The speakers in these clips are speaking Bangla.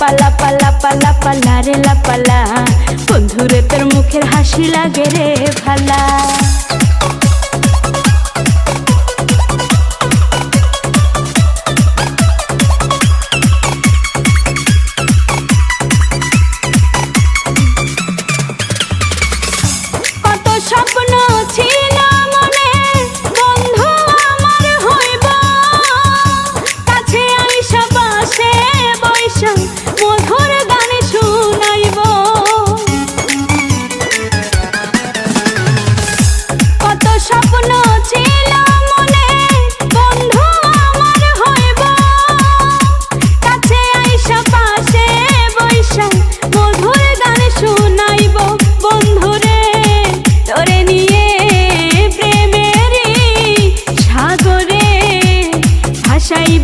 হাই পালা পালা পালা রে লা লাপালা বন্ধুরে তোর মুখের হাসি লাগে রে ভালা।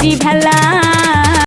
তৈরি ভেলা